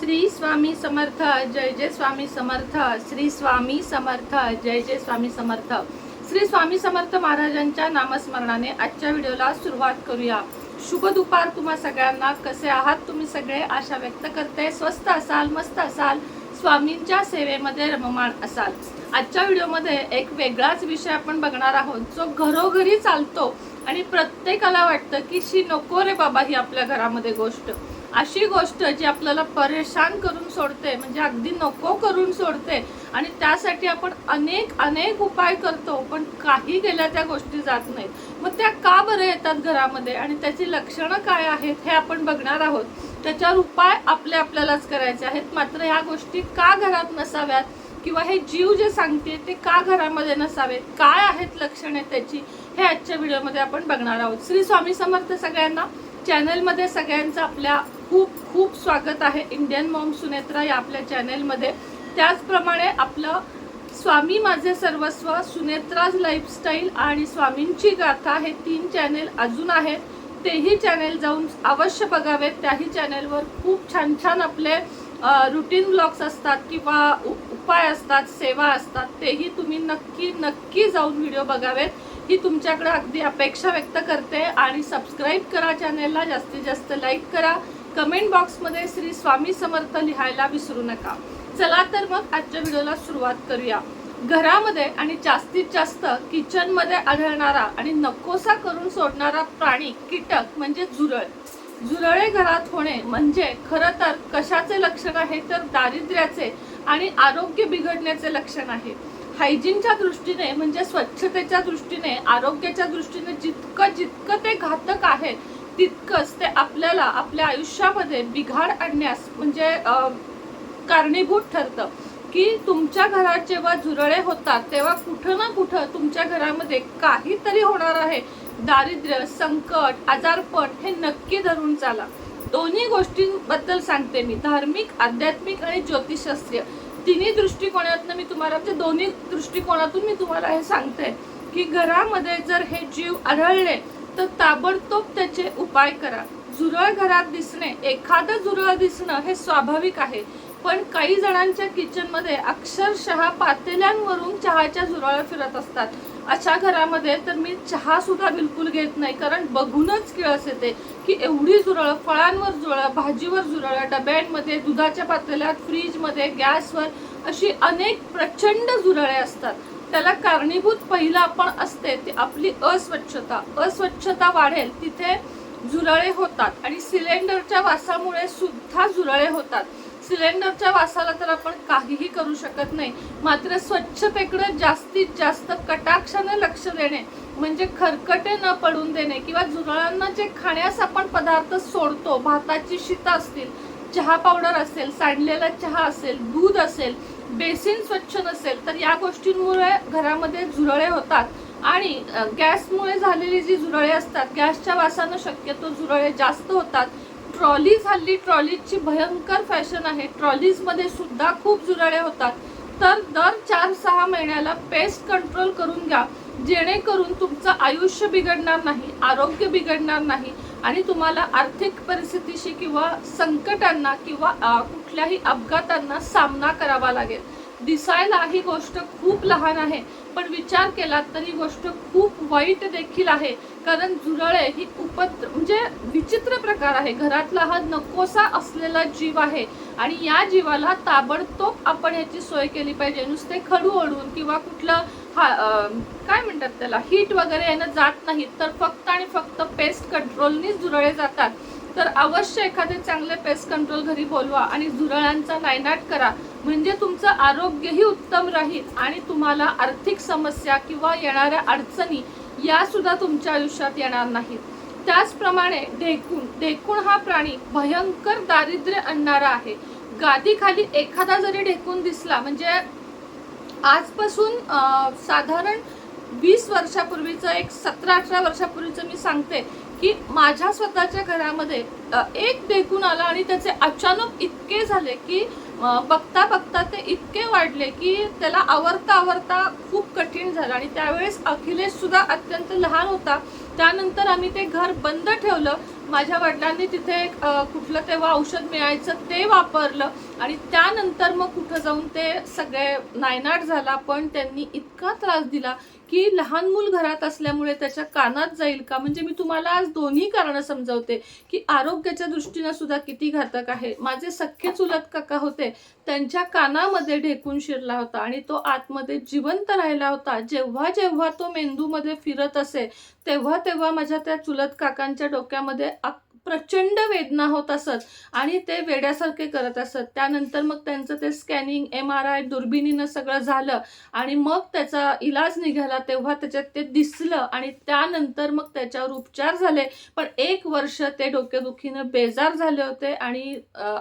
श्री स्वामी समर्थ जय जय स्वामी समर्थ श्री स्वामी समर्थ जय जय स्वामी समर्थ. श्री स्वामी समर्थ महाराजांच्या नामस्मरणाने आजच्या व्हिडिओला सुरुवात करूया. शुभ दुपार तुम्हा सगळ्यांना. कसे आहात तुम्ही सगळे? आशा व्यक्त करते. स्वस्त असाल मस्त असाल. स्वामींच्या सेवेमध्ये रममाण असाल. आजच्या व्हिडिओमध्ये एक वेगळाच विषय आपण बघणार आहोत जो घरोघरी चालतो आणि प्रत्येकाला वाटतं की शी नको रे बाबा ही आपल्या घरामध्ये गोष्ट. अशी गोष्ट जी आपल्याला परेशान करून सोडते म्हणजे अगदी नको करून सोडते. आणि त्यासाठी आपण अनेक अनेक उपाय करतो पण काही गेल्या त्या गोष्टी जात नाहीत. मग त्या का बरं येतात घरामध्ये? आणि त्याची लक्षणं काय आहेत हे आपण बघणार आहोत. त्याच्यावर उपाय आपले आपल्यालाच करायचे आहेत. मात्र ह्या गोष्टी का घरात नसाव्यात? किंवा हे जीव जे सांगते ते का घरामध्ये नसावेत? काय आहेत लक्षणे त्याची? हे आजच्या व्हिडिओमध्ये आपण बघणार आहोत. श्री स्वामी समर्थ सगळ्यांना चॅनलमध्ये सगळ्यांचं आपल्या खूप खूप स्वागत आहे इंडियन मॉम सुनेत्रा या आपल्या चॅनेलमध्ये. त्याचप्रमाणे आपलं स्वामी माझे सर्वस्व सुनेत्राज लाईफस्टाईल आणि स्वामींची गाथा हे तीन चॅनेल अजून आहेत. तेही चॅनेल जाऊन अवश्य बघावेत. त्याही चॅनेलवर खूप छान छान आपले रुटीन ब्लॉग्स असतात किंवा उ- उपाय असतात सेवा असतात. तेही तुम्ही नक्की नक्की जाऊन व्हिडिओ बघावेत. ही तुमच्याकडे अगदी अपेक्षा व्यक्त करते. आणि सबस्क्राईब करा चॅनेलला. जास्तीत जास्त लाईक करा. कमेंट बॉक्समध्ये श्री स्वामी समर्थ लिहायला विसरू नका. चला तर मग आजच्या व्हिडिओला सुरुवात करूया. घरामध्ये आणि जास्तीत जास्त किचनमध्ये आढळणारा आणि नकोसा करून सोडणारा प्राणी कीटक म्हणजे झुरळ. झुरळे घरात होणे म्हणजे खरं तर कशाचे लक्षण आहे तर दारिद्र्याचे आणि आरोग्य बिघडण्याचे लक्षण आहे. हायजीनच्या दृष्टीने म्हणजे स्वच्छतेच्या दृष्टीने आरोग्याच्या दृष्टीने जितकं जितकं ते घातक आहे तितकंच ते आपल्याला आपल्या आयुष्यामध्ये बिघाड आणण्यास म्हणजे कारणीभूत ठरतं की तुमच्या घरात जेव्हा झुरळे होतात तेव्हा कुठं ना कुठं तुमच्या घरामध्ये काहीतरी होणार आहे. दारिद्र्य संकट आजारपण हे नक्की धरून चाला. दोन्ही गोष्टींबद्दल सांगते मी. धार्मिक आध्यात्मिक आणि ज्योतिषशास्त्रीय. तिन्ही दृष्टिकोनातून मी तुम्हाला म्हणजे दोन्ही दृष्टिकोनातून मी तुम्हाला हे सांगते की घरामध्ये जर हे जीव आढळले तर ताबडतोब त्याचे उपाय करा. झुरळ घरात दिसणे एखादं झुरळ दिसणं हे स्वाभाविक आहे. पण काही जणांच्या किचनमध्ये अक्षरशः पातेल्यांवरून चहाच्या झुरळ फिरत असतात. अशा घरामध्ये तर मी चहा सुद्धा बिलकुल घेत नाही कारण बघूनच किळस येते की एवढी झुरळं फळांवर जुळं भाजीवर झुरळं डब्यांमध्ये दुधाच्या पातेल्यात फ्रीजमध्ये गॅसवर अशी अनेक प्रचंड झुरळे असतात. त्याला कारणीभूत पहिलं आपण असते ती आपली अस्वच्छता. अस्वच्छता वाढेल तिथे झुरळे होतात. आणि सिलेंडरच्या वासामुळे सुद्धा झुरळे होतात. सिलेंडरच्या वासाला तर आपण काहीही करू शकत नाही. मात्र स्वच्छतेकडे जास्तीत जास्त कटाक्षाने लक्ष देणे म्हणजे खरकटे न पडून देणे किंवा झुरळांना जे खाण्यास आपण पदार्थ सोडतो भाताची शीतं असतील चहा पावडर असेल सांडलेला चहा असेल दूध असेल बेसिन स्वच्छ नसेल तर या गोष्टींमुळे घरामध्ये झुरळे होतात. आणि गॅसमुळे झालेली जी झुरळे असतात गॅसच्या वासानं शक्यतो झुरळे जास्त होतात. ट्रॉलीज हल्ली ट्रॉलीजची भयंकर फॅशन आहे. ट्रॉलीजमध्ये सुद्धा खूप झुरळे होतात. तर दर चार सहा महिन्याला पेस्ट कंट्रोल करून घ्या. जेणेकरून तुमचं आयुष्य बिघडणार नाही आरोग्य बिघडणार नाही. आणि तुम्हाला आर्थिक परिस्थितीशी किंवा संकटांना किंवा कुठल्याही अपघातांना सामना करावा लागेल. दिसायला ही गोष्ट खूप लहान आहे पण विचार केला तर ही गोष्ट खूप वाईट देखील आहे. कारण झुरळे ही उपद्र म्हणजे विचित्र प्रकार आहे. घरातला हा नकोसा असलेला जीव आहे आणि या जीवाला ताबडतोब आपण ह्याची सोय केली पाहिजे. नुसते खडू ओढून किंवा कुठलं हा काय म्हणतात त्याला? हीट वगैरे यानं जात नाहीत तर फक्त आणि फक्त पेस्ट कंट्रोलनीच झुरळे जातात. तर अवश्य एखादे चांगले पेस्ट कंट्रोल घरी बोलवा आणि झुरळांचा नायनाट करा. म्हणजे तुमचं आरोग्यही उत्तम राहील आणि तुम्हाला आर्थिक समस्या किंवा येणाऱ्या अडचणी यासुद्धा तुमच्या आयुष्यात येणार नाहीत. त्याचप्रमाणे ढेकूण ढेकूण हा प्राणी भयंकर दारिद्र्य आणणारा आहे. गादीखाली एखादा जरी ढेकून दिसला म्हणजे आजपासून साधारण वीस वर्षापूर्वीचं एक सतरा अठरा वर्षापूर्वीचं मी सांगते की माझ्या स्वतःच्या घरामध्ये एक देखून आला आणि त्याचे अचानक इतके झाले की बघता बघता ते इतके वाढले की त्याला आवरता आवरता खूप कठीण झालं. आणि त्यावेळेस अखिलेश सुद्धा अत्यंत लहान होता. त्यानंतर आम्ही ते घर बंद ठेवलं. माझ्या वडिलांनी तिथे कुठलं तेव्हा औषध मिळायचं ते वापरलं आणि त्यानंतर मग कुठं जाऊन ते सगळे नायनाट झाला पण त्यांनी इतका त्रास दिला की लहान मूल घरात असल्यामुळे त्याच्या कानात जाईल का? म्हणजे मी तुम्हाला आज दोन्ही कारणं समजावते की आरोग्याच्या दृष्टीनं सुद्धा किती घातक आहे. माझे सख्खे चुलत काका होते त्यांच्या कानामध्ये ढेकून शिरला होता आणि तो आतमध्ये जिवंत राहिला होता. जेव्हा जेव्हा तो मेंदूमध्ये फिरत असे तेव्हा तेव्हा माझ्या त्या चुलत काकांच्या डोक्यामध्ये अक- प्रचंड वेदना होत असत आणि ते वेड्यासारखे करत असत. त्यानंतर मग त्यांचं ते स्कॅनिंग एम आर आय दुर्बिणीनं सगळं झालं आणि मग त्याचा इलाज निघाला. तेव्हा त्याच्यात ते दिसलं आणि त्यानंतर मग त्याच्यावर उपचार झाले. पण एक वर्ष ते डोकेदुखीनं बेजार झाले होते आणि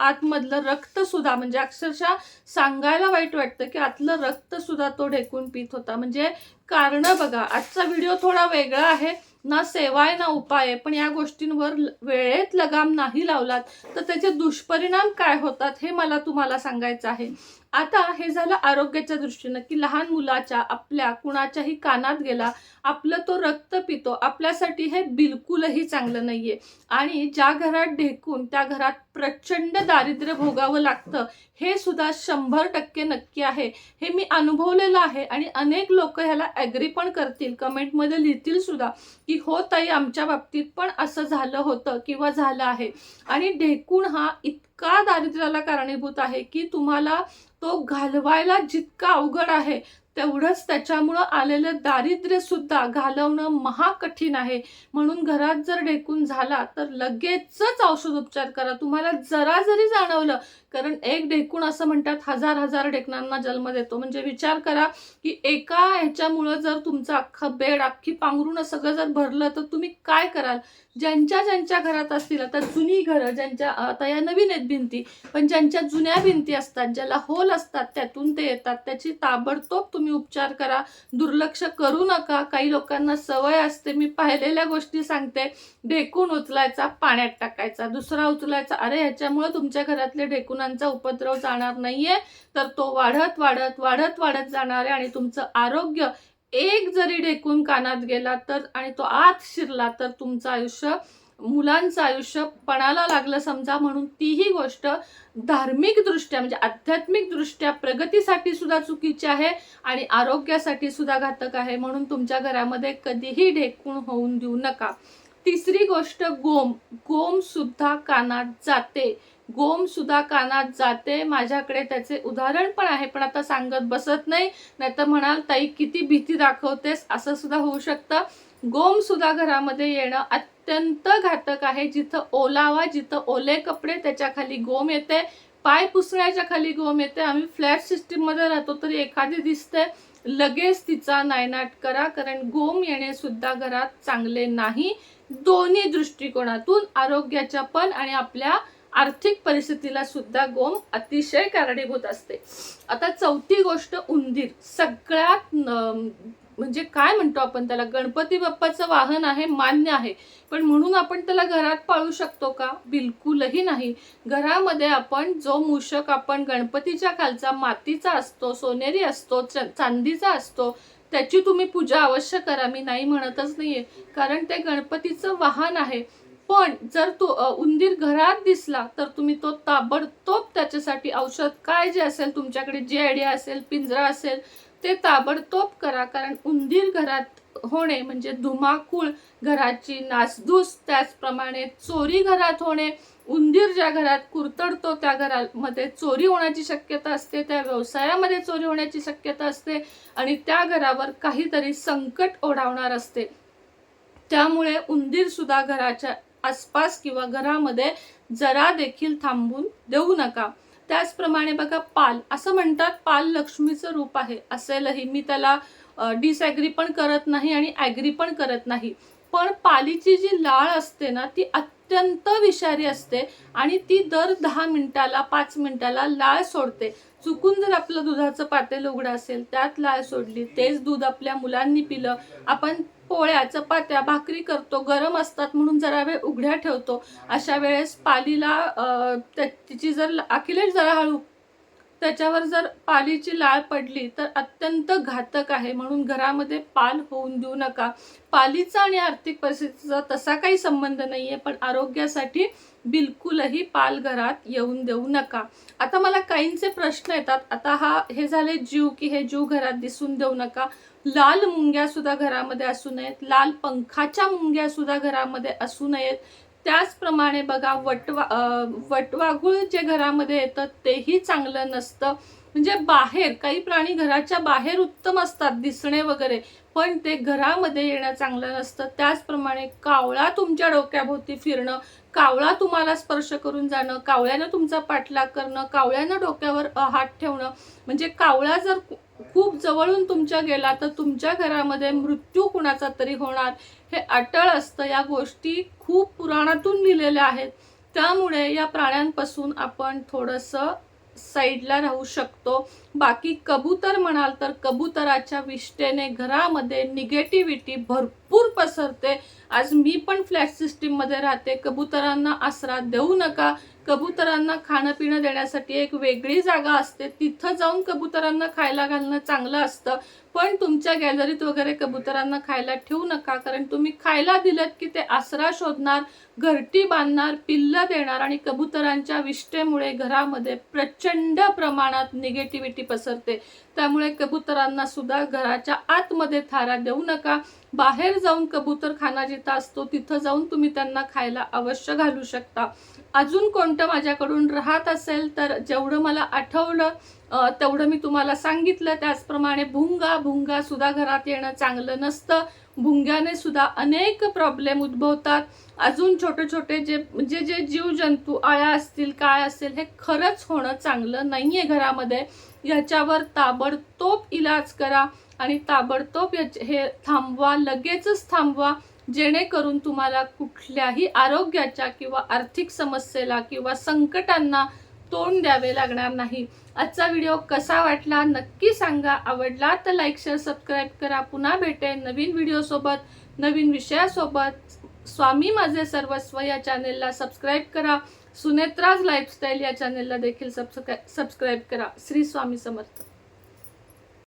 आतमधलं रक्तसुद्धा म्हणजे अक्षरशः सांगायला वाईट वाटतं की आतलं रक्तसुद्धा तो ढेकून पित होता. म्हणजे कारण बघा आजचा व्हिडिओ थोडा वेगळा आहे. ना सेवा आहे ना उपाय. पण या गोष्टींवर वेळेत लगाम नाही लावलात. तर त्याचे दुष्परिणाम काय होतात हे मला तुम्हाला सांगायचं आहे. आता हे झालं आरोग्याच्या दृष्टीनं की लहान मुलाच्या आपल्या कुणाच्याही कानात गेला आपलं तो रक्त पितो आपल्यासाठी हे बिलकुलही चांगलं नाहीये. आणि ज्या घरात ढेकून त्या घरात प्रचंड दारिद्र्य भोगावं लागतं हे सुद्धा शंभर टक्के नक्की आहे. हे मी अनुभवलेलं आहे आणि अनेक लोक ह्याला ॲग्री पण करतील कमेंटमध्ये लिहितील सुद्धा की हो ताई आमच्या बाबतीत पण असं झालं होतं किंवा झालं आहे. आणि ढेकूण हा इतका दारिद्र्याला कारणीभूत आहे की तुम्हाला तो घालवायला जितका अवघड आहे तेवढंच त्याच्यामुळं आलेलं दारिद्र्य सुद्धा घालवणं महाकठीण आहे. म्हणून घरात जर ढेकून झाला तर लगेचच औषधोपचार करा. तुम्हाला जरा जरी जाणवलं कारण एक ढेकूण असं म्हणतात हजार हजार ढेकणांना जन्म देतो. म्हणजे विचार करा की एका ह्याच्यामुळं जर तुमचं अख्खं बेड अख्खी पांघरून सगळं जर भरलं तर तुम्ही काय कराल? ज्यांच्या ज्यांच्या घरात असतील आता जुनी घरं ज्यांच्या आता या नवीन आहेत भिंती पण ज्यांच्या जुन्या भिंती असतात ज्याला होल असतात त्यातून ते येतात. त्याची ताबडतोब तुम्ही उपचार करा. दुर्लक्ष करू नका. काही लोकांना सवय असते. मी पाहिलेल्या गोष्टी सांगते. ढेकून उचलायचा पाण्यात टाकायचा. दुसरा उचलायचा. अरे ह्याच्यामुळे तुमच्या घरातले ढेकुणांचा उपद्रव जाणार नाहीये. तर तो वाढत वाढत वाढत वाढत जाणार आहे आणि तुमचं आरोग्य एक जरी ढेकून कानात गेला तर आणि तो आत शिरला तर तुमचं आयुष्य मुलांचं आयुष्य पणाला लागलं समजा म्हणून तीही गोष्ट धार्मिकदृष्ट्या म्हणजे आध्यात्मिकदृष्ट्या प्रगतीसाठी सुद्धा चुकीची आहे आणि आरोग्यासाठी सुद्धा घातक आहे म्हणून तुमच्या घरामध्ये कधीही ढेकूण होऊन देऊ नका. तिसरी गोष्ट गोम. गोम सुद्धा कानात जाते. गोम सुद्धा कानात जाते. माझ्याकडे त्याचे उदाहरण पण आहे पण आता सांगत बसत नाही. नाहीतर म्हणाल ताई किती भीती दाखवतेस? असं सुद्धा होऊ शकतं. गोम सुद्धा घरामध्ये येणं अत्यंत घातक आहे. जिथं ओलावा जिथं ओले कपडे त्याच्याखाली गोम येते. पाय पुसण्याच्या खाली गोम येते. आम्ही फ्लॅट सिस्टीममध्ये राहतो तरी एखादी दिसते. लगेच तिचा नायनाट करा कारण गोम येणे सुद्धा घरात चांगले नाही. दोन्ही दृष्टिकोनातून आरोग्याच्या पण आणि आपल्या आर्थिक परिस्थितीला सुद्धा गोम अतिशय कारणीभूत असते. आता चौथी गोष्ट उंदीर. सगळ्यात म्हणजे काय म्हणतो आपण त्याला? गणपती बाप्पाचं वाहन आहे मान्य आहे. पण म्हणून आपण त्याला घरात पाळू शकतो का? बिलकुलही नाही. घरामध्ये आपण जो मूषक आपण गणपतीच्या खालचा मातीचा असतो सोनेरी असतो चांदीचा असतो त्याची तुम्ही पूजा अवश्य करा. मी नाही म्हणतच नाहीये. कारण ते गणपतीचं वाहन आहे. पण जर तो उंदीर घरात दिसला तर तुम्ही तो ताबडतोब त्याच्यासाठी औषध काय जे असेल तुमच्याकडे जे आयडिया असेल पिंजरा असेल ते ताबडतोब करा कारण उंदीर घरात होणे म्हणजे धुमाकूळ घराची नासधूस त्याचप्रमाणे चोरी घरात होणे उंदीर ज्या घरात कुरतडतो त्या घरामध्ये चोरी होण्याची शक्यता असते त्या व्यवसायामध्ये चोरी होण्याची शक्यता असते आणि त्या घरावर काहीतरी संकट ओढावणार असते. त्यामुळे उंदीर सुद्धा घराच्या आसपास किंवा घरामध्ये जरा देखील थांबून देऊ नका. त्याचप्रमाणे बघा पाल असं म्हणतात पाल लक्ष्मीचं रूप आहे. असेलही मी त्याला डिसॲग्री पण करत नाही आणि ॲग्री पण करत नाही. पण पालीची जी लाळ असते ना ती अत्यंत विषारी असते आणि ती दर दहा मिनिटाला पाच मिनिटाला लाळ सोडते. चुकून जर आपलं दुधाचं पातेल उघडं असेल त्यात लाळ सोडली तेच दूध आपल्या मुलांनी पिलं आपण पोळ्या चपात्या भाकरी करतो. गरम असतात म्हणून जरा वेळ उघड्या ठेवतो. अशा वेळेस पालीला त्या- तिची जर अखिलेश जरा हळू त्याच्यावर जर पालीची लाळ पडली तर अत्यंत घातक आहे. म्हणून घरामध्ये पाल होऊन देऊ नका. पालीचा आणि आर्थिक परिस्थितीचा तसा काही संबंध नाही आहे पण आरोग्यासाठी बिलकुलही पाल घरात येऊन देऊ नका. आता मला काहींचे प्रश्न येतात. आता हा हे झाले जीव की हे जीव घरात दिसून देऊ नका. लाल मुंग्या सुद्धा घरामध्ये असू नयेत लाल पंखाच्या मुंग्या सुद्धा घरामध्ये असू नयेत. त्याचप्रमाणे बघा वटवा अं, वटवाघूळ जे घरामध्ये येतं तेही चांगलं नसतं. म्हणजे बाहेर काही प्राणी घराच्या बाहेर उत्तम असतात दिसणे वगैरे पण ते घरामध्ये येणं चांगलं नसतं. त्याचप्रमाणे कावळा तुमच्या डोक्याभोवती फिरणं कावळा तुम्हाला स्पर्श करून जाणं कावळ्यानं तुमचा पाठलाग करणं कावळ्यानं डोक्यावर हात ठेवणं म्हणजे कावळा जर खूप जवळून तुमच्या गेला तर तुमच्या घरामध्ये मृत्यू कुणाचा तरी होणार. हे अटळ असतं. या गोष्टी खूप पुराणातून लिहिलेल्या आहेत. त्यामुळे या प्राण्यांपासून आपण थोडंसं साईडला राहू शकतो. बाकी कबूतर म्हणाल तर कबुतराच्या विष्टेने घरामध्ये निगेटिव्हिटी भरपूर पसरते. आज मी पण फ्लॅट सिस्टीममध्ये राहते. कबुतरांना आसरा देऊ नका. कबुतरांना खाणं पिणं देण्यासाठी एक वेगळी जागा असते. तिथं जाऊन कबुतरांना खायला घालणं चांगलं असतं. पण तुमच्या गॅलरीत वगैरे कबुतरांना खायला ठेवू नका. कारण तुम्ही खायला दिलं की ते आसरा शोधणार घरटी बांधणार पिल्लं देणार आणि कबुतरांच्या विष्ठेमुळे घरामध्ये प्रचंड प्रमाणात निगेटिव्हिटी पसरते. त्यामुळे कबुतरांना सुद्धा घराच्या आतमध्ये थारा देऊ नका. बाहेर जाऊन कबूतर खाना जिथं असतो तिथं जाऊन तुम्ही त्यांना खायला अवश्य घालू शकता. अजून कोणतं माझ्याकडून राहत असेल तर जेवढं मला आठवलं तेवढं मी तुम्हाला सांगितलं. त्याचप्रमाणे भुंगा भुंगा सुद्धा घरात येणं चांगलं नसतं. भुंग्याने सुद्धा अनेक प्रॉब्लेम उद्भवतात. अजून छोटे छोटे जे जे जे जीवजंतू आळ्या असतील काय असेल हे खरंच होणं चांगलं नाही आहे घरामध्ये. याच्यावर ताबडतोब इलाज करा आणि ताबडतोब याचे- हे थांबवा लगेचच थांबवा. जेणेकरून तुम्हाला कुठल्याही आरोग्याच्या किंवा आर्थिक समस्येला किंवा संकटांना तोंड द्यावे लागणार नाही. आजचा व्हिडिओ कसा वाटला नक्की सांगा. आवडला तर लाईक शेअर सबस्क्राईब करा. पुन्हा भेटेन नवीन व्हिडिओसोबत नवीन विषयासोबत. स्वामी माझे सर्वस्व या चॅनेलला सबस्क्राईब करा. सुनेत्राज लाईफस्टाईल या चॅनेलला देखील सबस्क्राईब सबस्क्राईब करा. श्री स्वामी समर्थ.